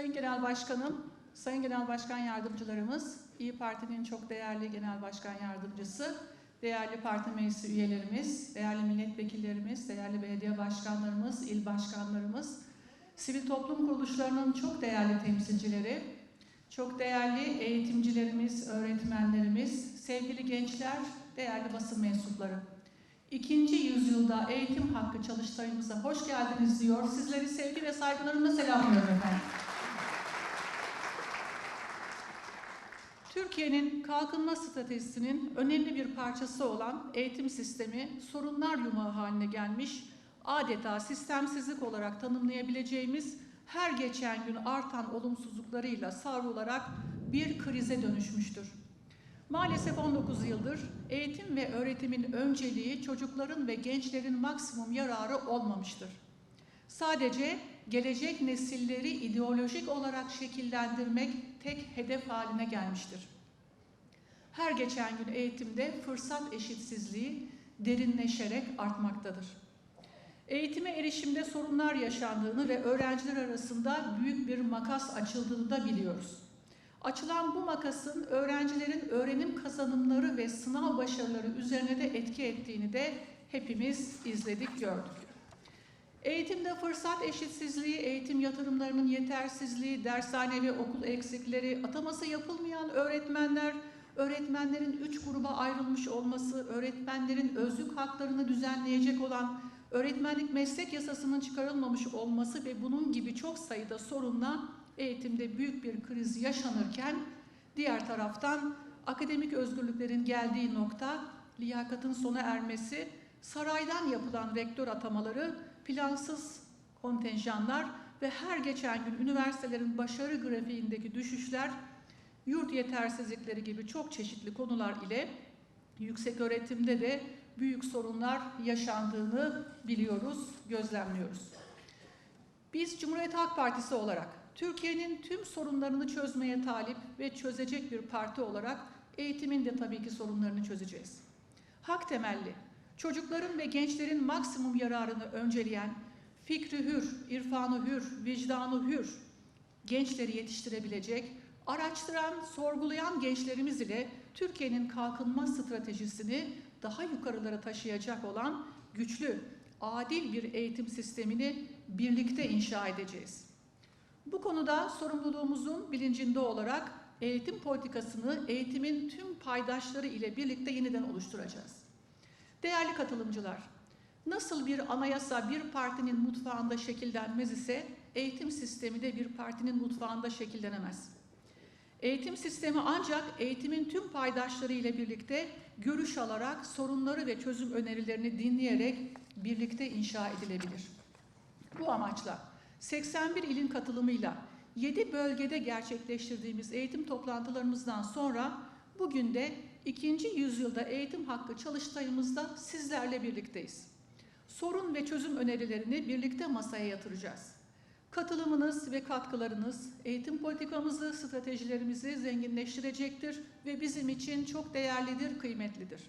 Sayın Genel Başkanım, Sayın Genel Başkan Yardımcılarımız, İyi Parti'nin çok değerli Genel Başkan Yardımcısı, değerli parti meclisi üyelerimiz, değerli milletvekillerimiz, değerli belediye başkanlarımız, il başkanlarımız, sivil toplum kuruluşlarının çok değerli temsilcileri, çok değerli eğitimcilerimiz, öğretmenlerimiz, sevgili gençler, değerli basın mensupları. İkinci yüzyılda eğitim hakkı çalıştayımıza hoş geldiniz diyor. Sizleri sevgi ve saygılarımla selamlıyorum efendim. Türkiye'nin kalkınma stratejisinin önemli bir parçası olan eğitim sistemi sorunlar yumağı haline gelmiş, adeta sistemsizlik olarak tanımlayabileceğimiz her geçen gün artan olumsuzluklarıyla savrularak bir krize dönüşmüştür. Maalesef 19 yıldır eğitim ve öğretimin önceliği çocukların ve gençlerin maksimum yararı olmamıştır. Sadece gelecek nesilleri ideolojik olarak şekillendirmek tek hedef haline gelmiştir. Her geçen gün eğitimde fırsat eşitsizliği derinleşerek artmaktadır. Eğitime erişimde sorunlar yaşandığını ve öğrenciler arasında büyük bir makas açıldığını da biliyoruz. Açılan bu makasın öğrencilerin öğrenim kazanımları ve sınav başarıları üzerine de etki ettiğini de hepimiz izledik, gördük. Eğitimde fırsat eşitsizliği, eğitim yatırımlarının yetersizliği, dershane ve okul eksikleri, ataması yapılmayan öğretmenler, öğretmenlerin üç gruba ayrılmış olması, öğretmenlerin özlük haklarını düzenleyecek olan öğretmenlik meslek yasasının çıkarılmamış olması ve bunun gibi çok sayıda sorunla eğitimde büyük bir kriz yaşanırken diğer taraftan akademik özgürlüklerin geldiği nokta liyakatın sona ermesi, saraydan yapılan rektör atamaları, plansız kontenjanlar ve her geçen gün üniversitelerin başarı grafiğindeki düşüşler, yurt yetersizlikleri gibi çok çeşitli konular ile yüksek öğretimde de büyük sorunlar yaşandığını biliyoruz, gözlemliyoruz. Biz Cumhuriyet Halk Partisi olarak Türkiye'nin tüm sorunlarını çözmeye talip ve çözecek bir parti olarak eğitimin de tabii ki sorunlarını çözeceğiz. Hak temelli, çocukların ve gençlerin maksimum yararını önceleyen, fikri hür, irfanı hür, vicdanı hür gençleri yetiştirebilecek, araştıran, sorgulayan gençlerimiz ile Türkiye'nin kalkınma stratejisini daha yukarılara taşıyacak olan güçlü, adil bir eğitim sistemini birlikte inşa edeceğiz. Bu konuda sorumluluğumuzun bilincinde olarak eğitim politikasını eğitimin tüm paydaşları ile birlikte yeniden oluşturacağız. Değerli katılımcılar, nasıl bir anayasa bir partinin mutfağında şekillenmez ise eğitim sistemi de bir partinin mutfağında şekillenemez. Eğitim sistemi ancak eğitimin tüm paydaşları ile birlikte görüş alarak sorunları ve çözüm önerilerini dinleyerek birlikte inşa edilebilir. Bu amaçla 81 ilin katılımıyla 7 bölgede gerçekleştirdiğimiz eğitim toplantılarımızdan sonra bugün de ikinci yüzyılda eğitim hakkı çalıştayımızda sizlerle birlikteyiz. Sorun ve çözüm önerilerini birlikte masaya yatıracağız. Katılımınız ve katkılarınız eğitim politikamızı, stratejilerimizi zenginleştirecektir ve bizim için çok değerlidir, kıymetlidir.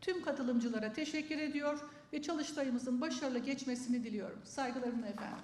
Tüm katılımcılara teşekkür ediyor ve çalıştayımızın başarılı geçmesini diliyorum. Saygılarımla efendim.